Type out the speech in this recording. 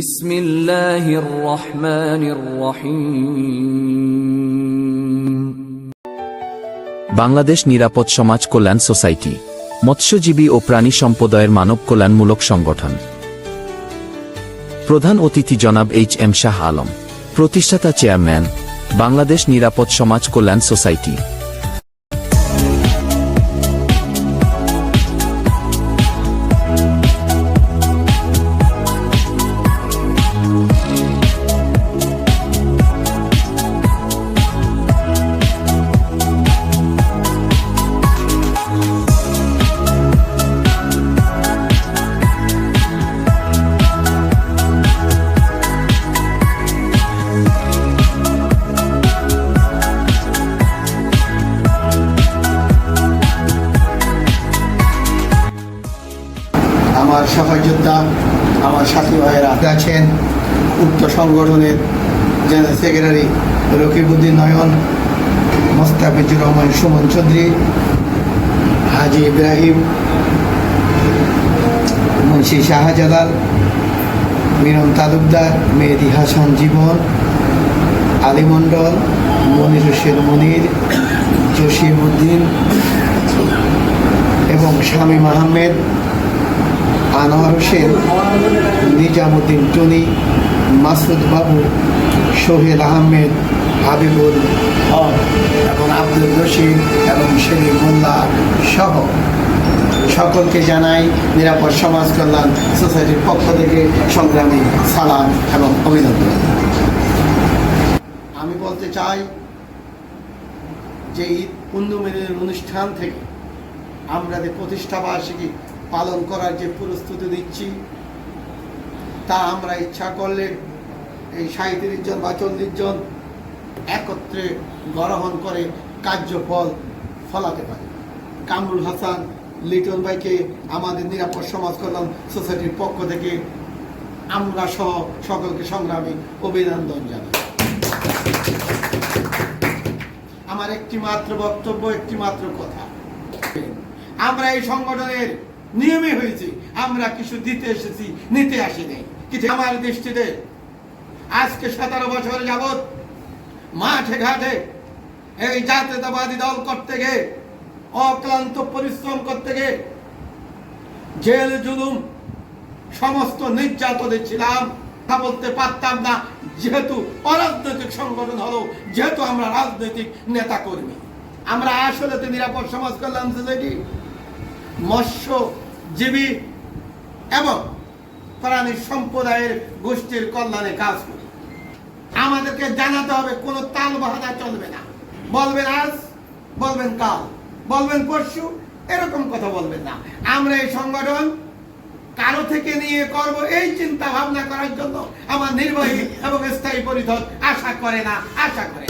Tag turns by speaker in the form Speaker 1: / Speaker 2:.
Speaker 1: বিসমিল্লাহির রহমানির রহিম।
Speaker 2: বাংলাদেশ নিরাপদ সমাজ কল্যাণ সোসাইটি, মৎস্যজীবী ও প্রাণী সম্প্রদায়ের মানব কল্যাণমূলক সংগঠন। প্রধান অতিথি জনাব এইচ এম শাহ আলম, প্রতিষ্ঠাতা চেয়ারম্যান, বাংলাদেশ নিরাপদ সমাজ কল্যাণ সোসাইটি।
Speaker 3: আমার সহযোদ্ধা আমার সাথী ভাইয়েরা আছেন, উক্ত সংগঠনের জেনারেল সেক্রেটারি রকিবউদ্দিন নয়ন, মোস্তাফিজুর রহমান সুমন চৌধুরী, হাজি ইব্রাহিম, মুন্সি শাহজালাল মিরন তালুকদার, মেহেদি হাসান জীবন, আলী মণ্ডল, মনির হোসেন মনির জসিম উদ্দিন এবং শামীম আহমেদ আনোয়ার হোসেন নিজামুদ্দিন টুনি, মাসুদ বাবু সোহেল আহমেদ, হাবিবুল হক এবং আব্দুল রশিদ এবং শেরিফ মোল্লা সহ। সকলকে জানাই নিরাপদ সমাজ কল্যাণ সোসাইটির পক্ষ থেকে সংগ্রামী সালাম এবং অভিনন্দন। আমি বলতে চাই যে ঈদ কুন্দুমেরের অনুষ্ঠান থেকে আমরা যে প্রতিষ্ঠা বার্ষিকী পালন করার যে প্রস্তুতি দিচ্ছি, তা আমরা ইচ্ছা করলে এই সাঁত্রিশ জন বা চল্লিশ জন একত্রে গ্রহণ করে কার্যফল ফলাতে পারি। কামরুল হাসান, লিটন ভাইকে আমাদের নিরাপদ সমাজ কল্যাণ সোসাইটির পক্ষ থেকে আমরা সহ সকলকে সংগ্রামী অভিনন্দন জানাই। আমার একটি মাত্র বক্তব্য একটি মাত্র কথা। আমরা এই সংগঠনের নিয়মে হয়েছি। আমরা কিছু দিতে এসেছি, নিতে আসিনি। কিছু আমার দৃষ্টিতে? আজকে সতেরো বছর যাবৎ মাঠে ঘাটে এই জাতীয়তাবাদী দল করতে গিয়ে, অক্লান্ত পরিশ্রম করতে গিয়ে জেল, জুলুম, সমস্ত নির্যাতনে ছিলাম। তা বলতে পারতাম না, যেহেতু অরাজনৈতিক সংগঠন হলো, যেহেতু আমরা রাজনৈতিক নেতা কর্মী আমরা আসলে তো নিরাপদ সমাজ কল্যাণ সোসাইটি মৎস্যজীবী এবং প্রাণী সম্প্রদায়ের গোষ্ঠীর কল্যাণে কাজ করি। আমাদেরকে জানাতে হবে, কোনো তাল বাহানা চলবে না। বলবেন আজ, বলবেন কাল, বলবেন পরশু, এরকম কথা বলবেন না। আমরা এই সংগঠন কারও থেকে নিয়ে করব এই চিন্তা ভাবনা করার জন্য আমার নির্বাহী এবং স্থায়ী পরিষদ আশা করে না, আশা করে।